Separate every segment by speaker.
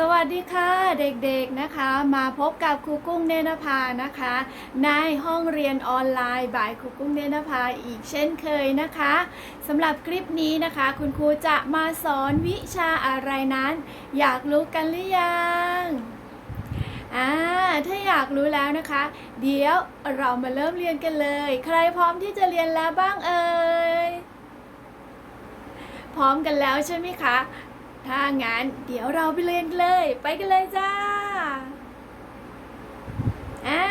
Speaker 1: สวัสดีค่ะเด็กๆนะคะมาพบกับครูกุ้งเนนภานะคะ ในห้องเรียนออนไลน์บ่ายครูกุ้งเนนภาอีกเช่นเคยนะคะสำหรับคลิปนี้นะคะ คุณครูจะมาสอนวิชาอะไรนั้น อยากรู้กันหรือยังอ่าถ้าอยากรู้แล้วนะคะ เดี๋ยวเรามาเริ่มเรียนกันเลย ใครพร้อมที่จะเรียนแล้วบ้างเอ่ยพร้อมกันแล้วใช่ไหมคะ ถ้างั้นเดี๋ยวเราไปเรียนเลย ไปกันเลยจ้าอ่า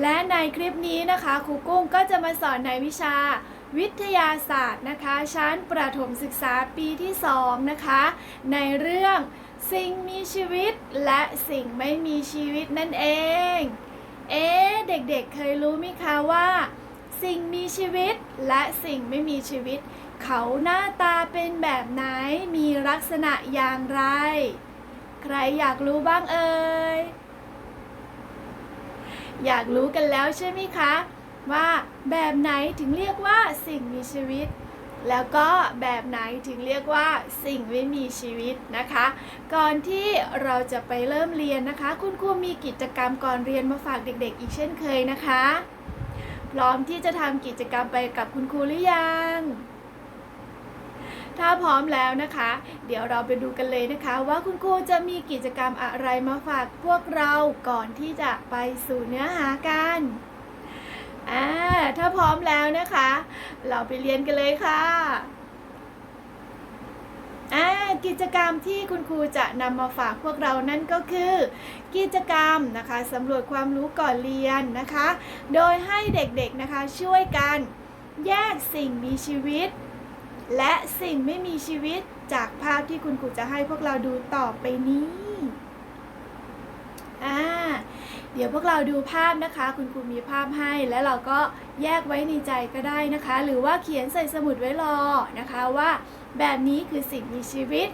Speaker 1: และในคลิปนี้นะคะครูกุ้งก็จะมาสอนในวิชาวิทยาศาสตร์นะคะ ชั้นประถมศึกษาปีที่ 2 นะคะ ในเรื่องสิ่งมีชีวิตและสิ่งไม่มีชีวิตนั่นเอง เอ๊ะเด็กๆเคยรู้ไหมคะว่า สิ่งมีชีวิตและสิ่งไม่มีชีวิต เขาหน้าตาเป็นแบบไหน มีลักษณะอย่างไร ใครอยากรู้บ้างเอ่ย อยากรู้กันแล้วใช่ไหมคะ ว่าแบบไหนถึงเรียกว่าสิ่งมีชีวิต แล้วก็แบบไหนถึงเรียกว่าสิ่งไม่มีชีวิตนะคะ ก่อนที่เราจะไปเริ่มเรียนนะคะ คุณครูมีกิจกรรมก่อนเรียนมาฝากเด็ก ๆ อีกเช่นเคยนะคะ พร้อมที่จะทำกิจกรรมไปกับคุณครูหรือยัง ถ้าพร้อมแล้วนะคะ เดี๋ยวเราไปดูกันเลยนะคะ ว่าคุณครูจะมีกิจกรรมอะไรมาฝากพวกเราก่อนที่จะไปสู่เนื้อหากันอ่าถ้าพร้อมแล้วนะคะ เราไปเรียนกันเลยค่ะอ่ากิจกรรมที่คุณครูจะนำมาฝากพวกเรานั่นก็คือ กิจกรรมนะคะสำรวจความรู้ก่อนเรียนนะคะ โดยให้เด็กๆนะคะช่วยกันแยกสิ่งมีชีวิต และสิ่งไม่มีชีวิตจากภาพที่คุณครูจะให้พวกเราดูต่อไปนี้ อ่า เดี๋ยวพวกเราดูภาพนะคะ คุณครูมีภาพให้แล้วเราก็แยกไว้ในใจก็ได้นะคะ หรือว่าเขียนใส่สมุดไว้รอนะคะว่า แบบนี้คือสิ่งมีชีวิต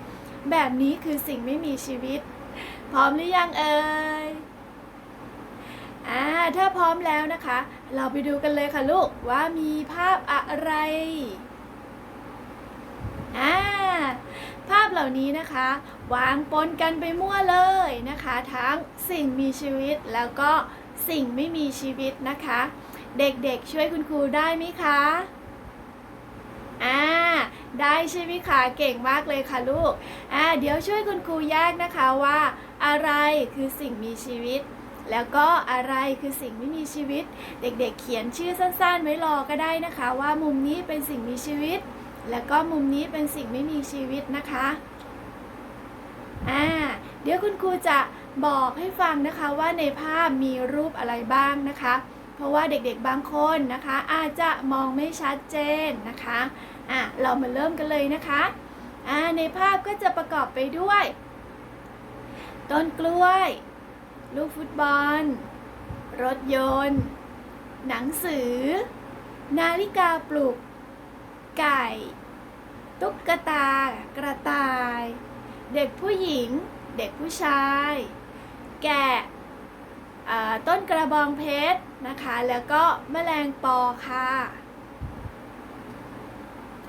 Speaker 1: แบบนี้คือสิ่งไม่มีชีวิต พร้อมหรือยังเอ่ยอ่าถ้าพร้อมแล้วนะคะ เราไปดูกันเลยค่ะลูกว่ามีภาพอะไร อ่าภาพเหล่านี้นะคะ วางปนกันไปมั่วเลยนะคะ ทั้งสิ่งมีชีวิตแล้วก็สิ่งไม่มีชีวิตนะคะ เด็กๆช่วยคุณครูได้ไหมคะอ่าได้ใช่ไหมคะเก่งมากเลยค่ะลูกอ่าเดี๋ยวช่วยคุณครูแยกนะคะว่า อะไรคือสิ่งมีชีวิต แล้วก็อะไรคือสิ่งไม่มีชีวิต เด็กๆ เขียนชื่อสั้นๆ ไว้รอก็ได้นะคะ ว่ามุมนี้เป็นสิ่งมีชีวิต แล้วก็มุมนี้เป็นสิ่งไม่มีชีวิตนะคะ อ่า เดี๋ยวคุณครูจะบอกให้ฟังนะคะว่าในภาพมีรูปอะไรบ้างนะคะ เพราะว่าเด็กๆบางคนนะคะ อาจจะมองไม่ชัดเจนนะคะ อะ เรามาเริ่มกันเลยนะคะ อ่า ในภาพก็จะประกอบไปด้วย ต้นกล้วย ลูกฟุตบอล รถยนต์ หนังสือ นาฬิกาปลุก ไก่ ตุ๊กตากระต่าย เด็กผู้หญิง เด็กผู้ชาย แกะอ่ต้นกระบองเพชรนะคะ แล้วก็แมลงปอค่ะ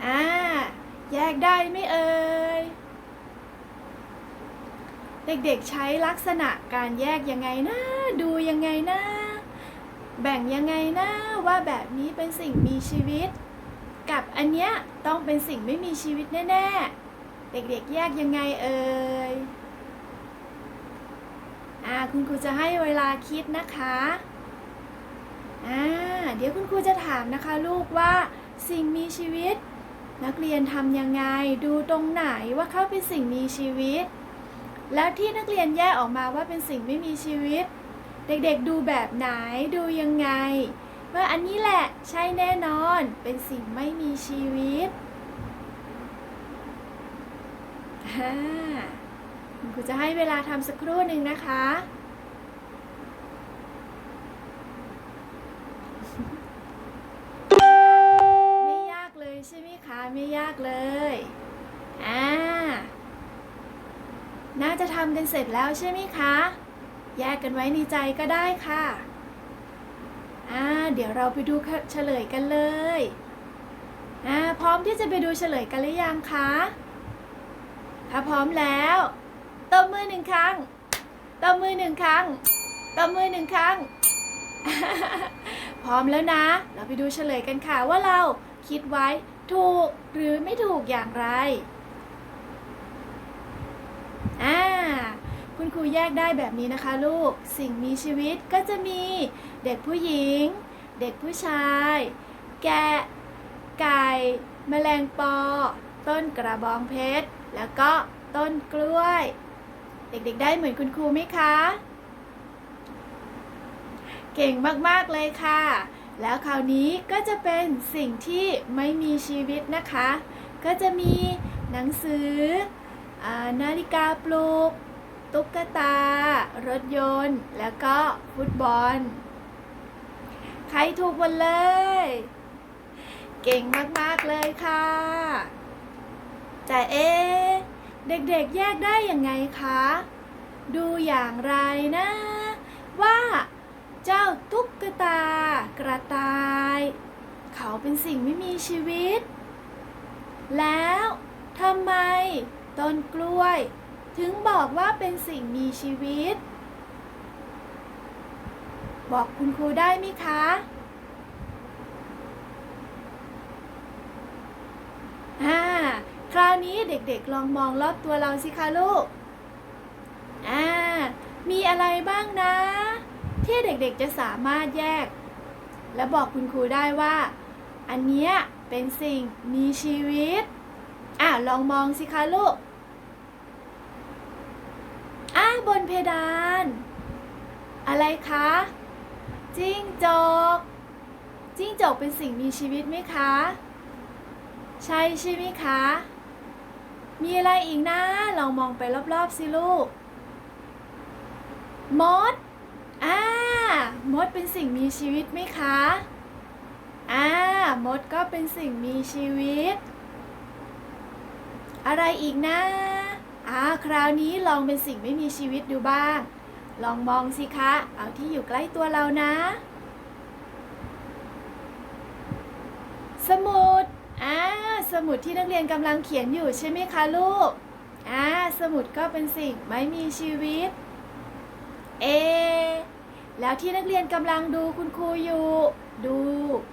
Speaker 1: อ่าแยกได้ไม่เอ่ย เด็กๆใช้ลักษณะการแยกยังไงนะ ดูยังไงนะ แบ่งยังไงนะ ว่าแบบนี้เป็นสิ่งมีชีวิต กับอันเนี้ยต้องเป็นสิ่งไม่มีชีวิตแน่ๆ เด็กๆแยกยังไงเอ่ยอ่าคุณครูจะให้เวลาคิดนะคะอ่าเดี๋ยวคุณครูจะถามนะคะลูกว่าสิ่งมีชีวิต นักเรียนทำยังไงดูตรงไหนว่าเขาเป็นสิ่งมีชีวิต แล้วที่นักเรียนแยกออกมาว่าเป็นสิ่งไม่มีชีวิต เด็กๆดูแบบไหนดูยังไง ว่าอันนี้แหละใช่แน่นอน เป็นสิ่งไม่มีชีวิตฮ่าคุณครูจะให้เวลาทำสักครู่หนึ่งนะคะไม่ยากเลยใช่ไหมคะไม่ยากเลย อ่า น่าจะทำกันเสร็จแล้วใช่ไหมคะ แยกกันไว้ในใจก็ได้ค่ะ อ่าเดี๋ยวเราไปดูเฉลยกันเลยอ่าพร้อมที่จะไปดูเฉลยกันหรือยังคะถ้าพร้อมแล้วตบมือหนึ่งครั้งตบมือหนึ่งครั้งตบมือหนึ่งครั้ง พร้อมแล้วนะ เราไปดูเฉลยกันค่ะว่าเราคิดไว้ถูกหรือไม่ถูกอย่างไร อ่า คุณครูแยกได้แบบนี้นะคะลูก สิ่งมีชีวิตก็จะมีเด็กผู้หญิง เด็กผู้ชาย แกะ ไก่ แมลงปอ ต้นกระบองเพชร แล้วก็ต้นกล้วย เด็กๆได้เหมือนคุณครูไหมคะ เก่งมากๆเลยค่ะ แล้วคราวนี้ก็จะเป็นสิ่งที่ไม่มีชีวิตนะคะ ก็จะมีหนังสืออนาฬิกาปลุก ตุ๊กตา รถยนต์ แล้วก็ฟุตบอล ใครถูกหมดเลย เก่งมาก ๆ เลยค่ะ แต่เอ๊เด็กๆแยกได้ยังไงคะ ดูอย่างไรนะ ว่าเจ้าตุ๊กตากระต่าย เขาเป็นสิ่งไม่มีชีวิต แล้วทำไมต้นกล้วย ถึงบอกว่าเป็นสิ่งมีชีวิต บอกคุณครูได้ไหมคะ อ่า คราวนี้เด็กๆลองมองรอบตัวเราสิคะลูก อ่า มีอะไรบ้างนะ ที่เด็กๆจะสามารถแยก และบอกคุณครูได้ว่า อันเนี้ยเป็นสิ่งมีชีวิต อ่าลองมองสิคะลูก อ่าบนเพดาน อะไรคะ จิ้งจก จิ้งจกเป็นสิ่งมีชีวิตไหมคะ ใช่ใช่ไหมคะ มีอะไรอีกนะลองมองไปรอบๆสิลูก มด อ่า มดเป็นสิ่งมีชีวิตไหมคะ อ่า มดก็เป็นสิ่งมีชีวิต อะไรอีกนะ อ่าคราวนี้ลองเป็นสิ่งไม่มีชีวิตดูบ้าง ลองมองสิคะ เอาที่อยู่ใกล้ตัวเรานะ สมุดอ่าสมุดที่นักเรียนกำลังเขียนอยู่ใช่ไหมคะลูกอ่าสมุดก็เป็นสิ่งไม่มีชีวิต เอ แล้วที่นักเรียนกำลังดูคุณครูอยู่ ดู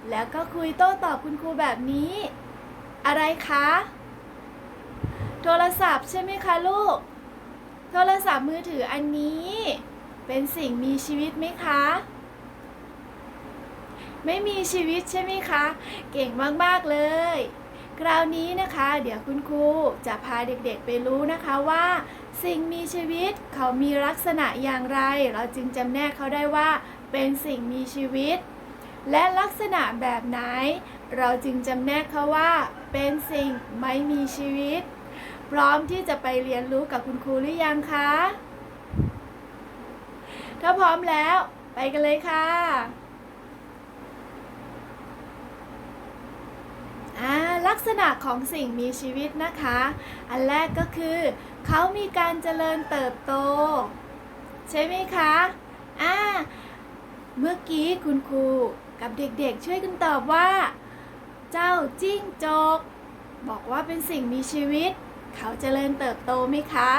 Speaker 1: แล้วก็คุยโต้ตอบคุณครูแบบนี้ อะไรคะ โทรศัพท์ใช่ไหมคะลูก โทรศัพท์มือถืออันนี้ เป็นสิ่งมีชีวิตไหมคะ ไม่มีชีวิตใช่ไหมคะ เก่งมาก ๆ เลย คราวนี้นะคะ เดี๋ยวคุณครูจะพาเด็กๆไปรู้นะคะว่า สิ่งมีชีวิตเขามีลักษณะอย่างไร เราจึงจำแนกเขาได้ว่า เป็นสิ่งมีชีวิต และลักษณะแบบไหน เราจึงจำแนกเขาว่า เป็นสิ่งไม่มีชีวิต พร้อมที่จะไปเรียนรู้กับคุณครูหรือยังคะ ถ้าพร้อมแล้วไปกันเลยค่ะอ่าลักษณะของสิ่งมีชีวิตนะคะ อันแรกก็คือ เขามีการเจริญเติบโต ใช่ไหมคะอ่าเมื่อกี้คุณครูกับเด็กๆช่วยกันตอบว่า เจ้าจิ้งจก บอกว่าเป็นสิ่งมีชีวิต เขาเจริญเติบโตไหมคะ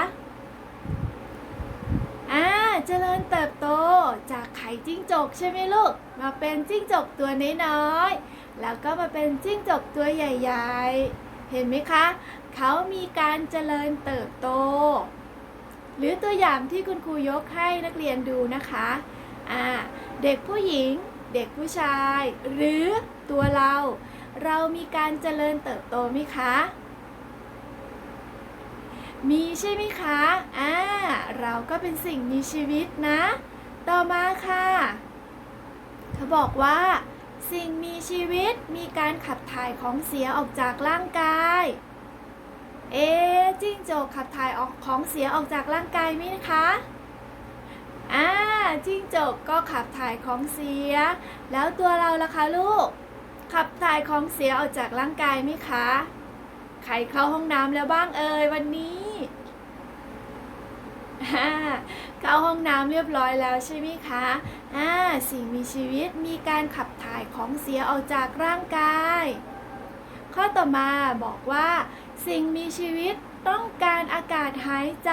Speaker 1: อ่าเจริญเติบโตจากไข่จิ้งจกใช่ไหมลูก มาเป็นจิ้งจกตัวน้อยๆ แล้วก็มาเป็นจิ้งจกตัวใหญ่ๆ เห็นไหมคะ เขามีการเจริญเติบโต หรือตัวอย่างที่คุณครูยกให้นักเรียนดูนะคะอ่าเด็กผู้หญิง เด็กผู้ชาย หรือตัวเรา เรามีการเจริญเติบโตไหมคะ มีใช่ไหมคะ อ่า เราก็เป็นสิ่งมีชีวิตนะ ต่อมาค่ะ เขาบอกว่า สิ่งมีชีวิตมีการขับถ่ายของเสียออกจากร่างกาย เอะจิ้งจกขับถ่ายออกของเสียออกจากร่างกายไหมคะ อ่า จิ้งจกก็ขับถ่ายของเสีย แล้วตัวเราล่ะคะลูก ขับถ่ายของเสียออกจากร่างกายไหมคะใครเข้าห้องน้ำแล้วบ้างเอ่ยวันนี้ เข้าห้องน้ำเรียบร้อยแล้วใช่ไหมคะอ่าสิ่งมีชีวิตมีการขับถ่ายของเสียออกจากร่างกาย ข้อต่อมาบอกว่า สิ่งมีชีวิตต้องการอากาศหายใจ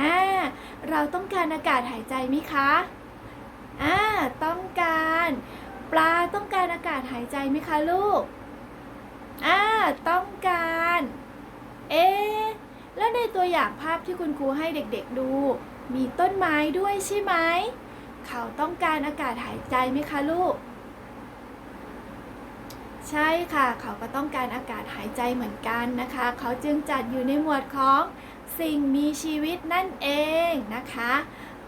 Speaker 1: อ่าเราต้องการอากาศหายใจไหมคะอ่าต้องการปลาต้องการอากาศหายใจไหมคะลูกอ่าต้องการ เอ๊ะ แล้วในตัวอย่างภาพที่คุณครูให้เด็กๆดู มีต้นไม้ด้วยใช่ไหม เขาต้องการอากาศหายใจไหมคะลูก ใช่ค่ะ เขาก็ต้องการอากาศหายใจเหมือนกันนะคะ เขาจึงจัดอยู่ในหมวดของสิ่งมีชีวิตนั่นเองนะคะ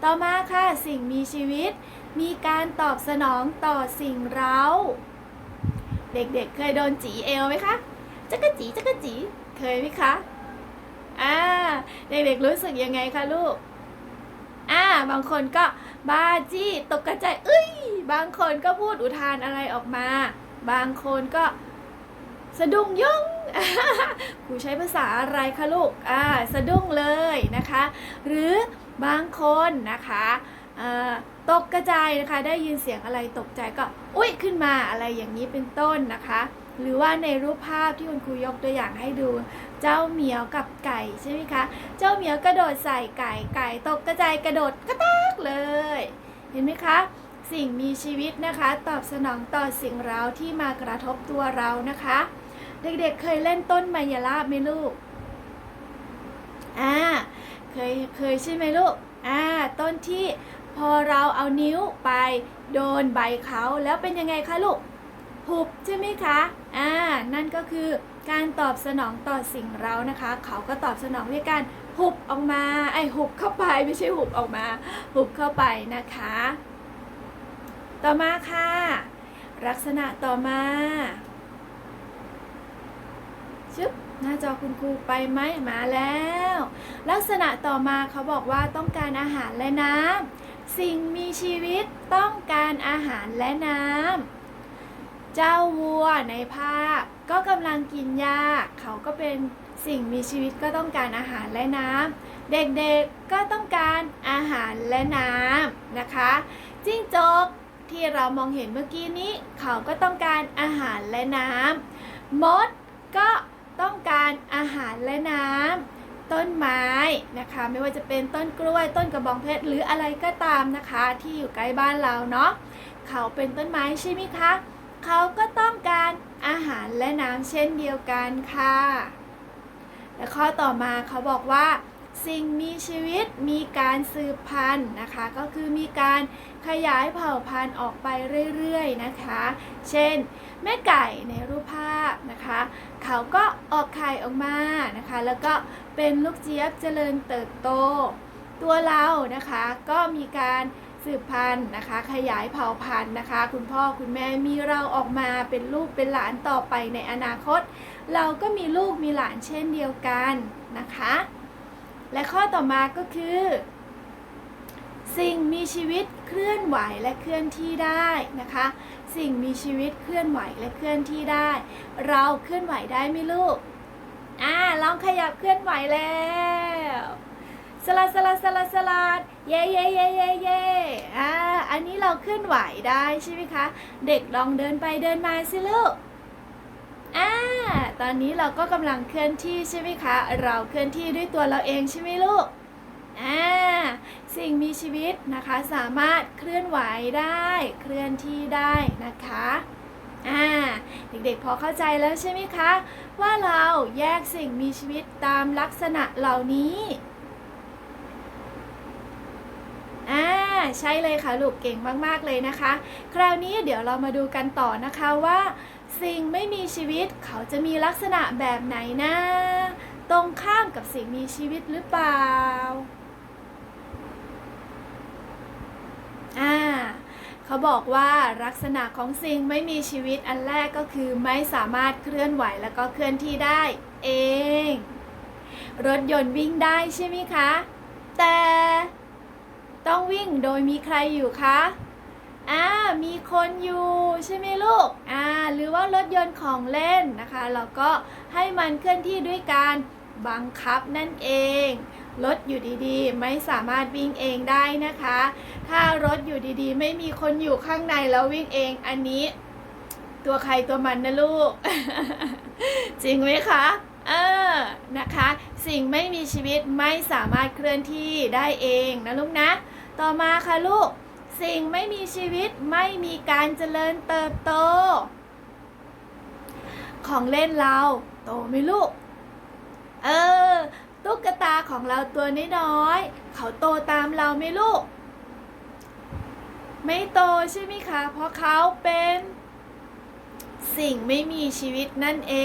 Speaker 1: ต่อมาค่ะสิ่งมีชีวิต มีการตอบสนองต่อสิ่งเร้าเด็กๆ เคยโดนจีเอวไหมคะจักรจีจักรจี เคยไหมคะ อ่าเด็กๆรู้สึกยังไงคะลูกอ่าบางคนก็บ้าจี้ตกกระจายเอ้ย บางคนก็พูดอุทานอะไรออกมา บางคนก็สะดุ้งย่องครูใช้ภาษาอะไรคะลูกอ่าสะดุ้งเลยนะคะ หรือบางคนนะคะตกกระจายนะคะได้ยินเสียงอะไรตกใจก็อุ้ยขึ้นมาอะไรอย่างนี้เป็นต้นนะคะ หรือว่าในรูปภาพที่คุณครูยกตัวอย่างให้ดู เจ้าเหมียวกับไก่ใช่ไหมคะ เจ้าเหมียวกระโดดใส่ไก่ไก่ตกกระจายกระโดดกระตากเลย เห็นไหมคะสิ่งมีชีวิตนะคะ ตอบสนองต่อสิ่งเร้าที่มากระทบตัวเรานะคะ เด็กๆเคยเล่นต้นมายาลาบไหมลูกอ่าเคยเคยใช่ไหมลูกอ่าต้นที่พอเราเอานิ้วไปโดนใบเขาแล้วเป็นยังไงคะลูกหุบใช่ไหมคะอ่านั่นก็คือ การตอบสนองต่อสิ่งเรานะคะ เขาก็ตอบสนองด้วยการหุบออกมาไอ้หุบเข้าไปไม่ใช่หุบออกมา หุบเข้าไปนะคะ ต่อมาค่ะ ลักษณะต่อมาชึบหน้าจอคุณครูไปไหมมาแล้ว ลักษณะต่อมาเขาบอกว่าต้องการอาหารและน้ำสิ่งมีชีวิตต้องการอาหารและน้ำเจ้าวัวในภาพ ก็กำลังกินหญ้าเขาก็เป็นสิ่งมีชีวิตก็ต้องการอาหารและน้ำเด็กๆก็ต้องการอาหารและน้ำนะคะจิ้งจกที่เรามองเห็นเมื่อกี้นี้ เขาก็ต้องการอาหารและน้ำมดก็ต้องการอาหารและน้ำต้นไม้นะคะ ไม่ว่าจะเป็นต้นกล้วยต้นกระบองเพชรหรืออะไรก็ตามนะคะ ที่อยู่ใกล้บ้านเราเนาะเขาเป็นต้นไม้ใช่ไหมคะ เขาก็ต้องการ อาหารและน้ำเช่นเดียวกันค่ะ และข้อต่อมาเขาบอกว่า สิ่งมีชีวิตมีการสืบพันธุ์นะคะ ก็คือมีการขยายเผ่าพันธุ์ออกไปเรื่อยๆนะคะ เช่น แม่ไก่ในรูปภาพนะคะ เขาก็ออกไข่ออกมานะคะ แล้วก็เป็นลูกเจี๊ยบเจริญเติบโต ตัวเรานะคะก็มีการ สืบพันธุ์นะคะ ขยายเผ่าพันธุ์นะคะ คุณพ่อคุณแม่มีเราออกมาเป็นลูกเป็นหลานต่อไปในอนาคต เราก็มีลูกมีหลานเช่นเดียวกันนะคะ และข้อต่อมาก็คือ สิ่งมีชีวิตเคลื่อนไหวและเคลื่อนที่ได้นะคะ สิ่งมีชีวิตเคลื่อนไหวและเคลื่อนที่ได้ เราเคลื่อนไหวได้ไหมลูกอ่าลองขยับเคลื่อนไหวแล้ว สลัดสลัดสลัดสลัดเย่เย่เย่เย่เย่อ่าอันนี้เราเคลื่อนไหวได้ใช่ไหมคะ เด็กลองเดินไปเดินมาสิลูกอ่าตอนนี้เราก็กำลังเคลื่อนที่ใช่ไหมคะ เราเคลื่อนที่ด้วยตัวเราเองใช่ไหมลูกอ่าสิ่งมีชีวิตนะคะสามารถเคลื่อนไหวได้เคลื่อนที่ได้นะคะอ่าเด็กๆพอเข้าใจแล้วใช่ไหมคะ ว่าเราแยกสิ่งมีชีวิตตามลักษณะเหล่านี้ อ่า ใช่เลยค่ะลูกเก่งมากๆเลยนะคะ คราวนี้เดี๋ยวเรามาดูกันต่อนะคะว่า สิ่งไม่มีชีวิตเขาจะมีลักษณะแบบไหนนะ ตรงข้ามกับสิ่งมีชีวิตหรือเปล่าอ่าเขาบอกว่าลักษณะของสิ่งไม่มีชีวิตอันแรกก็คือไม่สามารถเคลื่อนไหวแล้วก็เคลื่อนที่ได้เอง รถยนต์วิ่งได้ใช่ไหมคะ แต่ ต้องวิ่งโดยมีใครอยู่คะอ่ามีคนอยู่ใช่ไหมลูกอ่าหรือว่ารถยนต์ของเล่นนะคะเราก็ให้มันเคลื่อนที่ด้วยการบังคับนั่นเอง รถอยู่ดีๆ ไม่สามารถวิ่งเองได้นะคะ ถ้ารถอยู่ดีๆ ไม่มีคนอยู่ข้างในแล้ววิ่งเองอันนี้ ตัวใครตัวมันนะลูก จริงไหมคะเออนะคะ สิ่งไม่มีชีวิตไม่สามารถเคลื่อนที่ได้เองนะลูกนะ ต่อมาค่ะลูก สิ่งไม่มีชีวิตไม่มีการเจริญเติบโต ของเล่นเรา โตไหมลูก เออ ตุ๊กตาของเราตัวน้อยๆเขาโตตามเราไหมลูก ไม่โตใช่ไหมคะ เพราะเขาเป็นสิ่งไม่มีชีวิตนั่นเอ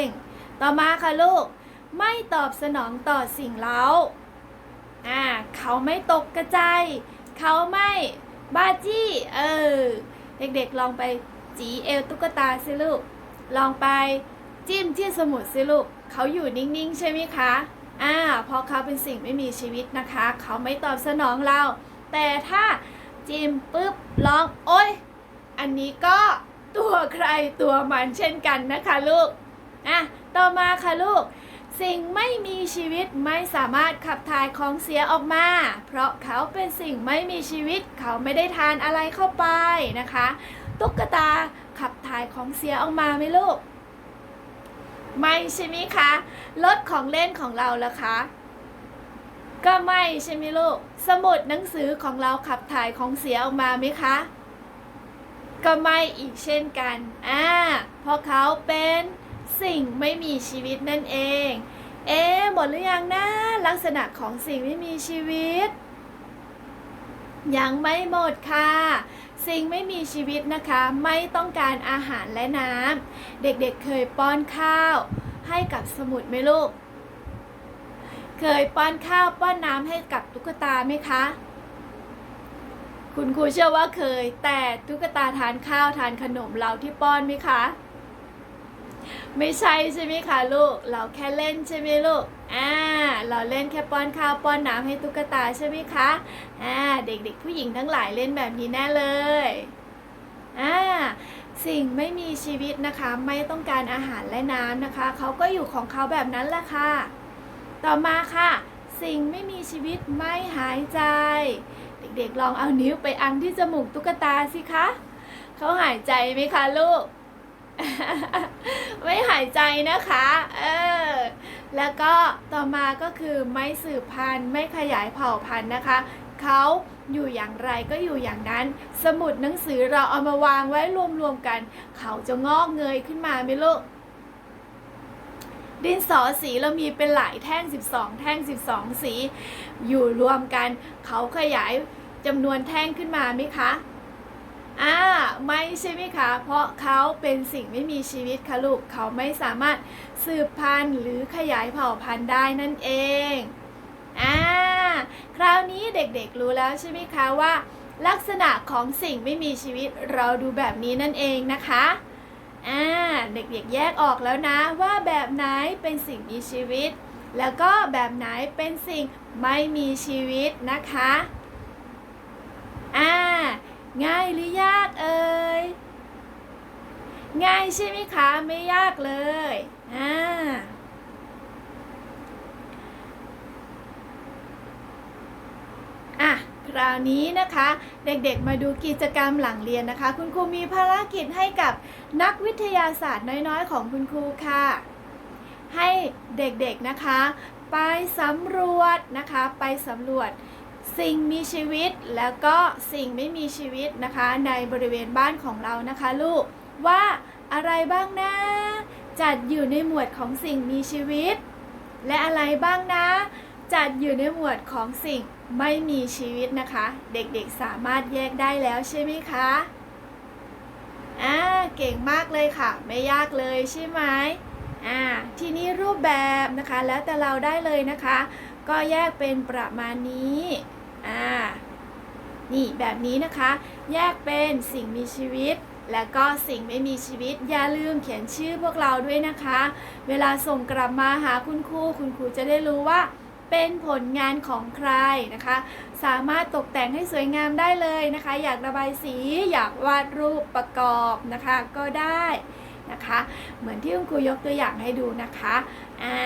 Speaker 1: ง ต่อมาค่ะลูก ไม่ตอบสนองต่อสิ่งเล้า อ่าเขาไม่ตกกระจายเขาไม่บ้าจี้ เออ เด็กๆลองไปจีเอวตุ๊กตาสิลูก ลองไปจิ้มที่สมุดสิลูก เขาอยู่นิ่งๆ ใช่ไหมคะ อ่า เพราะเขาเป็นสิ่งไม่มีชีวิตนะคะ เขาไม่ตอบสนองเรา แต่ถ้าจิ้มปุ๊บลอง โอ๊ยอันนี้ก็ตัวใครตัวมันเช่นกันนะคะลูก อะ ต่อมาค่ะลูก สิ่งไม่มีชีวิตไม่สามารถขับถ่ายของเสียออกมา เพราะเขาเป็นสิ่งไม่มีชีวิต เขาไม่ได้ทานอะไรเข้าไปนะคะ ตุ๊กตาขับถ่ายของเสียออกมาไหมลูก ไม่ใช่ไหมคะรถของเล่นของเราล่ะคะ ก็ไม่ใช่ไหมลูก สมุดหนังสือของเราขับถ่ายของเสียออกมาไหมคะ ก็ไม่อีกเช่นกันอ่าเพราะเขาเป็น สิ่งไม่มีชีวิตนั่นเอง เอ๊หมดหรือยังนะ ลักษณะของสิ่งไม่มีชีวิต ยังไม่หมดค่ะ สิ่งไม่มีชีวิตนะคะ ไม่ต้องการอาหารและน้ำเด็กๆเคยป้อนข้าว ให้กับสมุดไหมลูก เคยป้อนข้าวป้อนน้ำให้กับตุ๊กตาไหมคะคุณครูเชื่อว่าเคย แต่ตุ๊กตาทานข้าวทานขนมเราที่ป้อนไหมคะ ไม่ใช่ใช่ไหมคะลูก เราแค่เล่นใช่ไหมลูก อ่า เราเล่นแค่ป้อนข้าวป้อนน้ำให้ตุ๊กตาใช่ไหมคะ อ่า เด็กๆ ผู้หญิงทั้งหลายเล่นแบบนี้แน่เลย อ่า สิ่งไม่มีชีวิตนะคะไม่ต้องการอาหารและน้ำนะคะ เขาก็อยู่ของเขาแบบนั้นแหละค่ะ ต่อมาค่ะ สิ่งไม่มีชีวิตไม่หายใจ เด็กๆ ลองเอานิ้วไปอังที่จมูกตุ๊กตาสิคะ เขาหายใจไหมคะลูก ไม่หายใจนะคะ เออ แล้วก็ต่อมาก็คือไม่สืบพันธุ์ไม่ขยายเผ่าพันธุ์นะคะ เขาอยู่อย่างไรก็อยู่อย่างนั้น สมุดหนังสือเราเอามาวางไว้รวมๆกัน เขาจะงอกเงยขึ้นมาไหมลูก ดินสอสีเรามีเป็นหลายแท่ง 12 แท่ง 12 สี อยู่รวมกัน เขาขยายจำนวนแท่งขึ้นมาไหมคะ อ่าไม่ใช่ไหมคะ เพราะเขาเป็นสิ่งไม่มีชีวิตค่ะลูก เขาไม่สามารถสืบพันธุ์หรือขยายเผ่าพันธุ์ได้นั่นเองอ่าคราวนี้เด็กๆรู้แล้วใช่ไหมคะว่า ลักษณะของสิ่งไม่มีชีวิตเราดูแบบนี้นั่นเองนะคะอ่าเด็กๆแยกออกแล้วนะว่าแบบไหนเป็นสิ่งมีชีวิต แล้วก็แบบไหนเป็นสิ่งไม่มีชีวิตนะคะอ่า ง่ายหรือยากเอ่ย ง่ายใช่ไหมคะ ไม่ยากเลยอ่าอะคราวนี้นะคะ เด็กๆมาดูกิจกรรมหลังเรียนนะคะ คุณครูมีภารกิจให้กับนักวิทยาศาสตร์น้อยๆ ของคุณครูค่ะ ให้เด็กๆนะคะ ไปสำรวจนะคะ ไปสำรวจ สิ่งมีชีวิตแล้วก็สิ่งไม่มีชีวิตนะคะ ในบริเวณบ้านของเรานะคะ ลูกว่าอะไรบ้างนะ จัดอยู่ในหมวดของสิ่งมีชีวิต และอะไรบ้างนะ จัดอยู่ในหมวดของสิ่งไม่มีชีวิตนะคะ เด็กๆสามารถแยกได้แล้วใช่ไหมคะอ่าเก่งมากเลยค่ะ ไม่ยากเลยใช่ไหมอ่าทีนี้รูปแบบนะคะแล้วแต่เราได้เลยนะคะ ก็แยกเป็นประมาณนี้ อ่า นี่แบบนี้นะคะ แยกเป็นสิ่งมีชีวิต แล้วก็สิ่งไม่มีชีวิต อย่าลืมเขียนชื่อพวกเราด้วยนะคะ เวลาส่งกลับมาหาคุณครู คุณครูจะได้รู้ว่าเป็นผลงานของใครนะคะ สามารถตกแต่งให้สวยงามได้เลยนะคะ อยากระบายสีอยากวาดรูปประกอบนะคะก็ได้นะคะ เหมือนที่คุณครูยกตัวอย่างให้ดูนะคะ อ่า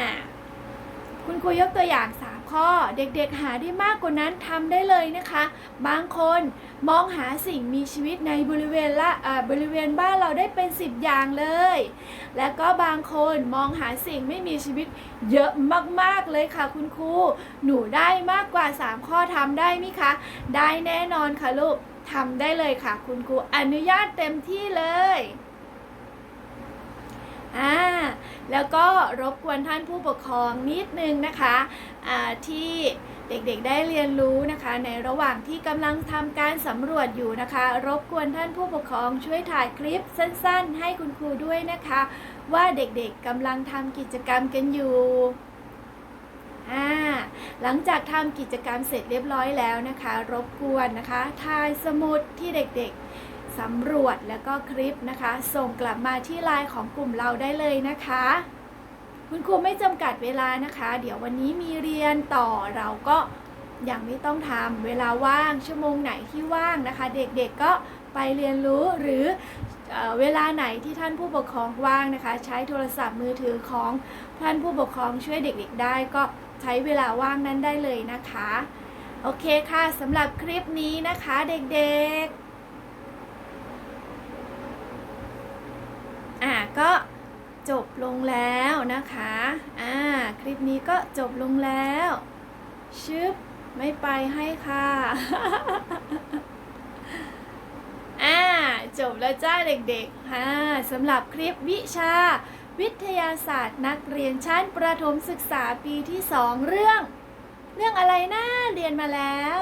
Speaker 1: คุณครูยกตัวอย่าง 3 ข้อ เด็กๆหาได้มากกว่านั้นทำได้เลยนะคะ บางคนมองหาสิ่งมีชีวิตในบริเวณละบริเวณบ้านเราได้เป็น 10 อย่างเลย แล้วก็บางคนมองหาสิ่งไม่มีชีวิตเยอะมากๆเลยค่ะ คุณครูหนูได้มากกว่า 3 ข้อทำได้ไหมคะ ได้แน่นอนค่ะลูกทำได้เลยค่ะ คุณครูอนุญาตเต็มที่เลยอ่า แล้วก็รบกวนท่านผู้ปกครองนิดนึงนะคะที่เด็กๆได้เรียนรู้นะคะ ในระหว่างที่กำลังทำการสำรวจอยู่นะคะ รบกวนท่านผู้ปกครองช่วยถ่ายคลิปสั้นๆ ให้คุณครูด้วยนะคะ ว่าเด็กๆกำลังทำกิจกรรมกันอยู่หลังจากทำกิจกรรมเสร็จเรียบร้อยแล้วนะคะ รบกวนนะคะถ่ายสมุดที่เด็กๆ สำรวจแล้วก็คลิปนะคะ ส่งกลับมาที่ไลน์ของกลุ่มเราได้เลยนะคะ คุณครูไม่จำกัดเวลานะคะ เดี๋ยววันนี้มีเรียนต่อเราก็ยังไม่ต้องทำเวลาว่างชั่วโมงไหนที่ว่างนะคะ เด็กๆก็ไปเรียนรู้หรือเออเวลาไหนที่ท่านผู้ปกครองว่างนะคะ ใช้โทรศัพท์มือถือของท่านผู้ปกครองช่วยเด็กๆ ได้ก็ใช้เวลาว่างนั้นได้เลยนะคะ โอเคค่ะสำหรับคลิปนี้นะคะเด็กๆ อะ ก็จบลงแล้วนะคะ อ่า คลิปนี้ก็จบลงแล้ว ชึบ ไม่ไปให้ค่ะ อ่า จบแล้วจ้าเด็กๆค่ะสำหรับคลิปวิชา วิทยาศาสตร์นักเรียนชั้นประถมศึกษาปีที่2เรื่อง เรื่องอะไรนะ เรียนมาแล้ว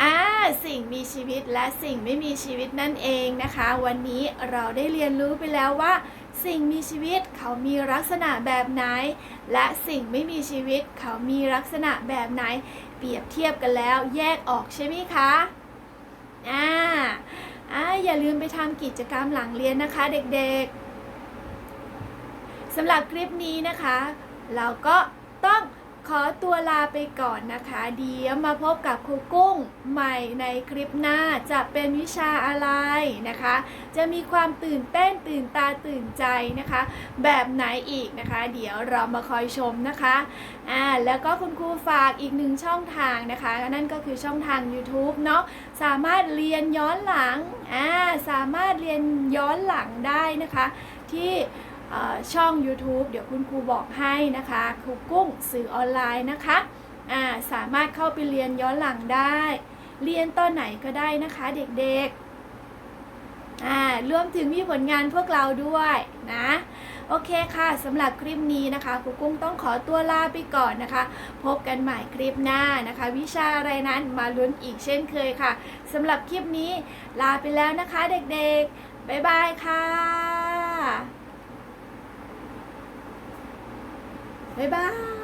Speaker 1: อ่าสิ่งมีชีวิตและสิ่งไม่มีชีวิตนั่นเองนะคะ วันนี้เราได้เรียนรู้ไปแล้วว่า สิ่งมีชีวิตเขามีลักษณะแบบไหน และสิ่งไม่มีชีวิตเขามีลักษณะแบบไหน เปรียบเทียบกันแล้วแยกออกใช่ไหมคะอ่าอ่าอย่าลืมไปทำกิจกรรมหลังเรียนนะคะเด็กๆสำหรับคลิปนี้นะคะ เราก็ต้อง ขอตัวลาไปก่อนนะคะ เดี๋ยวมาพบกับครูกุ้งใหม่ในคลิปหน้าจะเป็นวิชาอะไรนะคะ จะมีความตื่นเต้นตื่นตาตื่นใจนะคะ แบบไหนอีกนะคะ เดี๋ยวเรามาคอยชมนะคะอ่าแล้วก็คุณครูฝากอีกหนึ่งช่องทางนะคะ นั่นก็คือช่องทาง YouTube เนาะสามารถเรียนย้อนหลังอ่าสามารถเรียนย้อนหลังได้นะคะ ที่ ช่อง YouTube เดี๋ยวคุณครูบอกให้นะคะครูกุ้งสื่อออนไลน์นะคะาสามารถเข้าไปเรียนย้อนหลังได้ เรียนตอนไหนก็ได้นะคะเด็กๆรวมถึงมีผลงานพวกเราด้วยนะโอเคค่ะ สำหรับคลิปนี้นะคะครูกุ้งต้องขอตัวลาไปก่อนนะคะ พบกันใหม่คลิปหน้านะคะ วิชาอะไรนั้นมาลุ้นอีกเช่นเคยค่ะ สำหรับคลิปนี้ลาไปแล้วนะคะเด็กๆ บ๊ายบายค่ะ บ๊ายบาย